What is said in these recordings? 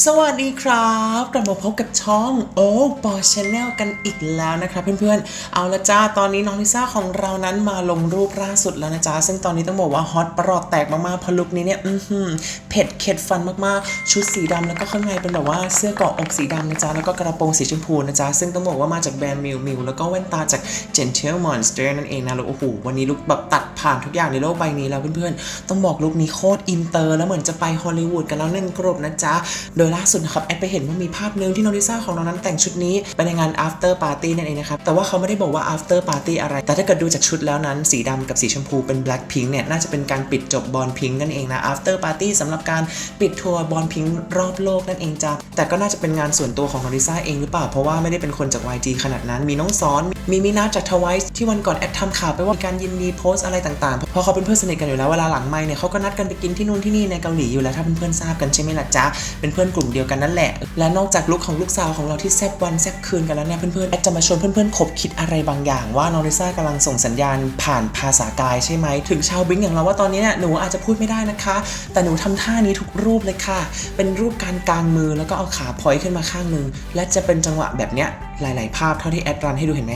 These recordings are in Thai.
สวัสดีครับกลับมาพบกับช่องโอ้ปอชแนลกันอีกแล้วนะครับเพื่อนๆ เอาละจ้าตอนนี้น้องลิซ่าของเรานั้นมาลงรูปล่าสุดแล้วนะจ๊ะซึ่งตอนนี้ต้องบอกว่าฮอตประหลอดแตกมากๆเพราะลุคนี้เนี่ยอือหือเผ็ดเข็ดฟันมากๆ ชุดสีดำแล้วก็ข้างในเป็นแบบว่าเสื้อเกาะอกสีดำนะจ๊ะแล้วก็กระโปรงสีชมพูนะจ๊ะซึ่งต้องบอกว่ามาจากแบรนด์มิวมิวแล้วก็แว่นตาจาก Gentle Monster นั่นเองนะแล้วโอ้โหวันนี้ลุคแบบตัดผ่านทุกอย่างในโลกใบนี้แล้วเพื่อนๆต้องบอกลุคนี้โคตรอินเตอร์แล้วเหมือนจะไปฮอลลีวูดกันแล้วหนึ่งกรุ๊ปนะจ๊ะโดยล่าสุดนะครับแอดไปเห็นว่ามีภาพหนึ่งที่น้องลิซ่าของเรานั้นแต่งชุดนี้ไปในงาน after party นั่นเองนะครับแต่ว่าเขาไม่ได้บอกว่า after party อะไร แต่ถ้าเกิดดูจากชุดแล้วนั้น สีดำกับสีชมพูเป็น black pink เนี่ยน่าจะเป็นการปิดจบบอลพิงนั่นเองนะ after party สำหรับการปิดทัวร์บอลพิงรอบโลกนั่นเองจ้ะแต่ก็น่าจะเป็นงานส่วนตัวของน้องลิซ่าเองหรือเปล่าเพราะว่าไม่ได้เป็นคนจาก YG ขนาดนั้น มีน้องซ้อน มีมีนาจากทวายที่วันก่อนแอดทำข่าวไปว่ามีการยินดีโพสอะไรต่างๆ เพราะเขาเป็นเพื่อนสนิทกันอยู่แล้วเวลาหลังไมค์เนี่ยเขาก็นัดกันไปกินที่นู่นที่นี่ในเกาหลีอยู่แล้วถ้าเพื่อนๆทราบกันใช่ไหมล่ะจ๊ะเป็นเพื่อนกลุ่มเดียวกันนั่นแหละ และนอกจากลุคของลูกสาวของเราที่แซบวันแซบคืนกันแล้วเนี่ยเพื่อนๆแอดจะมาชวนเพื่อนๆคบคิดอะไรบางอย่าง ว่าน้องลิซ่ากำลังส่งสัญญาณผ่านภาษากายใช่ไหมถึงชาวบลิงก์อย่างเราว่าตอนนี้เนี่ยหนูอาจจะพูดไม่ได้นะคะ แต่หนูทำท่านี้ทุกรูปเลยค่ะ เป็นรูปการกางมือแล้วก็เอาขาพอยขึ้นมาข้างหนึงและจะเป็นจังหวะแบบเนี้ยหลาย ๆ ภาพเท่าที่แอดรันให้ดูเห็นไหม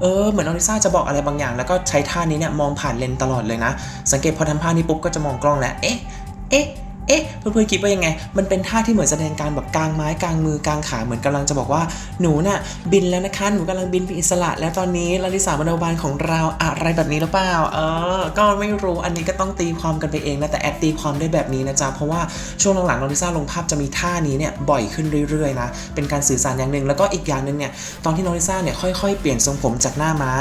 เออเหมือนอลิซ่าจะบอกอะไรบางอย่าง แล้วก็ใช้ท่านี้เนี่ยมองผ่านเลนตลอดเลยนะ สังเกตพอทำท่านี้ปุ๊บก็จะมองกล้องแล้ว เอ๊ะ เอ๊ะ เอ๊ะเพื่อนๆคิดว่ายังไง มันเป็นท่าที่เหมือนแสดงการแบบกลางไม้กลางมือกลางขาเหมือนกำลังจะบอกว่าหนูน่ะบินแล้วนะคะหนูกำลังบินเป็นอิสระ แล้วตอนนี้ลาลิสาบรรบาลของเราอะไรแบบนี้หรือเปล่าเออ ก็ไม่รู้อันนี้ก็ต้องตีความกันไปเองนะแต่แอดตีความได้แบบนี้นะจ๊ะเพราะว่าช่วงหลังๆลาลิซ่าลงภาพจะมีท่านี้เนี่ยบ่อยขึ้นเรื่อยๆนะเป็นการสื่อสารอย่างหนึ่งแล้วก็อีกอย่างหนึ่งเนี่ยตอนที่น้องลิซ่าเนี่ยค่อยๆเปลี่ยนทรงผมจากหน้าม้า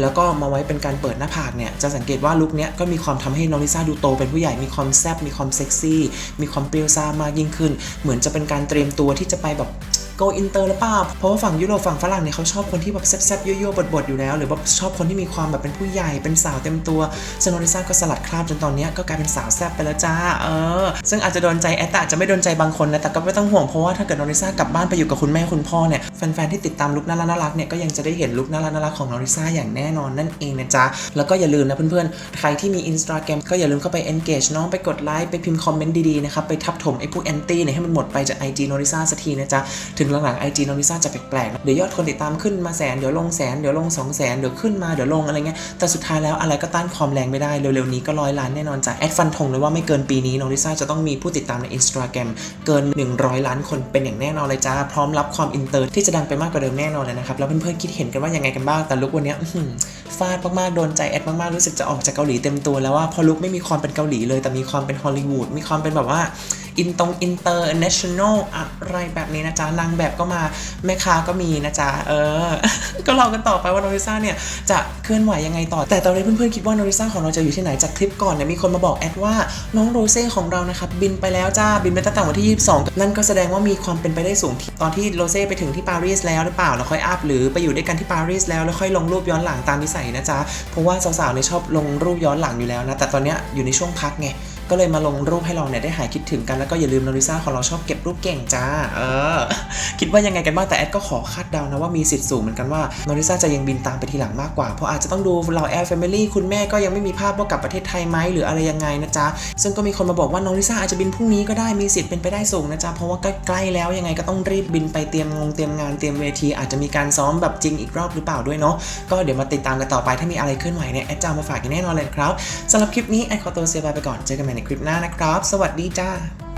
แล้วก็มาไว้เป็นการเปิดหน้าผากเนี่ยจะสังเกตว่าลุคเนี้ยก็มีความทำให้น้องลิซาดูโตเป็นผู้ใหญ่มีความแซ่บมีความเซ็กซี่มีความเปรี้ยวซ่ามากยิ่งขึ้น เหมือนจะเป็นการเตรียมตัวที่จะไปแบบ โกอินเตอร์หรือเปล่าเพราะว่าฝั่งยุโรปฝั่งฝรั่งเนี่ยเขาชอบคนที่แบบแซ่บๆยั่วๆบดๆอยู่แล้ว หรือว่าชอบคนที่มีความแบบเป็นผู้ใหญ่เป็นสาวเต็มตัวซึ่งโนริซ่าก็สลัดคราบจนตอนนี้ก็กลายเป็นสาวแซ่บไปแล้วจ้าเออซึ่งอาจจะโดนใจแอตแต่อาจจะไม่โดนใจบางคนนะแต่ก็ไม่ต้องห่วงเพราะว่าถ้าเกิดโนริซ่ากลับบ้านไปอยู่กับคุณแม่คุณพ่อเนี่ยแฟนๆที่ติดตามลุคน่ารักน่ารักเนี่ยก็ยังจะได้เห็นลุคน่ารักน่ารักของโนริซ่าอย่างแน่นอนนั่นเองนะจ๊ะแล้วก็อย่าลืมนะเพื่อนๆใครที่มี Instagram ก็อย่าลืมเข้าไป engage น้องไปกดไลค์ไปพิมพ์คอมเมนต์ดีๆนะครับไปทับถมไอ้พวกแอนตี้เนี่ยให้มันหมดไปจาก IG โนริซ่าสักทีนะจ๊ะถึงหลังๆ IG โนริซ่าจะแปลกๆเดี๋ยวยอดคนติดตามขึ้นมาแสนเดี๋ยวลงแสนเดี๋ยวลง2 0 0แสนเดี๋ยวขึ้นมาเดี๋ยวลงอะไรเงี้ยแต่สุดท้ายแล้วอะไรก็ต้านความแรงไม่ได้เร็วๆนี้ก็ร้อยล้านแน่นอนจ้ะแอดฟันธงเลยว่าไม่เกินปีนี้โนริซ่าจะต้องมีผู้ติดตามใน Instagram เกิน 100 ล้านคนเป็นอย่างแน่นอนเลยจ้าพร้อมรับความอินเตอร์ที่จะดังไปมากกว่าเดิมแน่นอนเลยนะครับแล้วเพื่อนๆคิดเห็นกันว่ายังไงกันบ้างแต่ลุกวันเนี้ยฟาดมากๆโดนใจแอดมากๆรู้สึกจะออกจากเกาหลีเต็มตัวแล้วว่าพอลุกไม่มีความเป็นเกาหลีเลยแต่มีความเป็นฮอลลีวูดมีความเป็นแบบว่าอินตรงอินเตอร์เนชั่นแนลอะไรแบบนี้นะจ๊ะนางแบบก็มาแม่ค้าก็มีนะจ๊ะเออ ก็รอกันต่อไปว่าโนริซ่าเนี่ยจะเคลื่อนไหวยังไงต่อ แต่ตอนนี้เพื่อนๆคิดว่าโนริซ่าของเราจะอยู่ที่ไหนจากคลิปก่อนเนี่ยมีคนมาบอกแอดว่าน้องโรเซ่ของเรานะครับบินไปแล้วจ้าบินไปตั้งแต่วันที่ 22 นั่นก็แสดงว่ามีความเป็นไปได้สูงที่ตอนที่โรเซ่ไปถึงที่ปารีสแล้วหรือเปล่าแล้วค่อยอัพหรือไปอยู่ด้วยกันที่ปารีสแล้วแล้วค่อยลงรูปย้อนหลังตามนิสัยนะจ๊ะเพราะว่าสาวๆเนี่ยชอบลงรูปย้อนหลังอยู่แล้วนะแต่ตอนนี้อยู่ในช่วงพักไงก็เลยมาลงรูปให้เราเนี่ยได้หายคิดถึงกันแล้วก็อย่าลืมโนริซ่าของเราชอบเก็บรูปเก่งจ้า เออ คิดว่ายังไงกันบ้างแต่แอดก็ขอคาดเดานะว่ามีสิทธิ์สูงเหมือนกันว่าโนริซ่าจะยังบินตามไปทีหลังมากกว่า เพราะอาจจะต้องดูเราแอร์แฟมิลี่คุณแม่ก็ยังไม่มีภาพว่ากลับประเทศไทยไหมหรืออะไรยังไงนะจ๊ะ ซึ่งก็มีคนมาบอกว่าโนริซ่าอาจจะบินพรุ่งนี้ก็ได้มีสิทธิ์เป็นไปได้สูงนะจ๊ะเพราะว่าใกล้แล้วยังไงก็ต้องรีบบินไปเตรียมงงเตรียมงานเตรียมเวที อาจจะมีการซ้อมแบบจริงอีกรอบหรือเปล่าด้วยเนาะก็เดี๋ยวมาติดตามกันต่อไปถ้ามีอะไรเคลื่อนไหวเนี่ยแอดจะมาฝากกันแน่นอนเลยครับสำหรับคลิปนี้แอดขอตัวเซบายไปก่อนเจอกันใหม่ในคลิปหน้านะครับ สวัสดีจ้า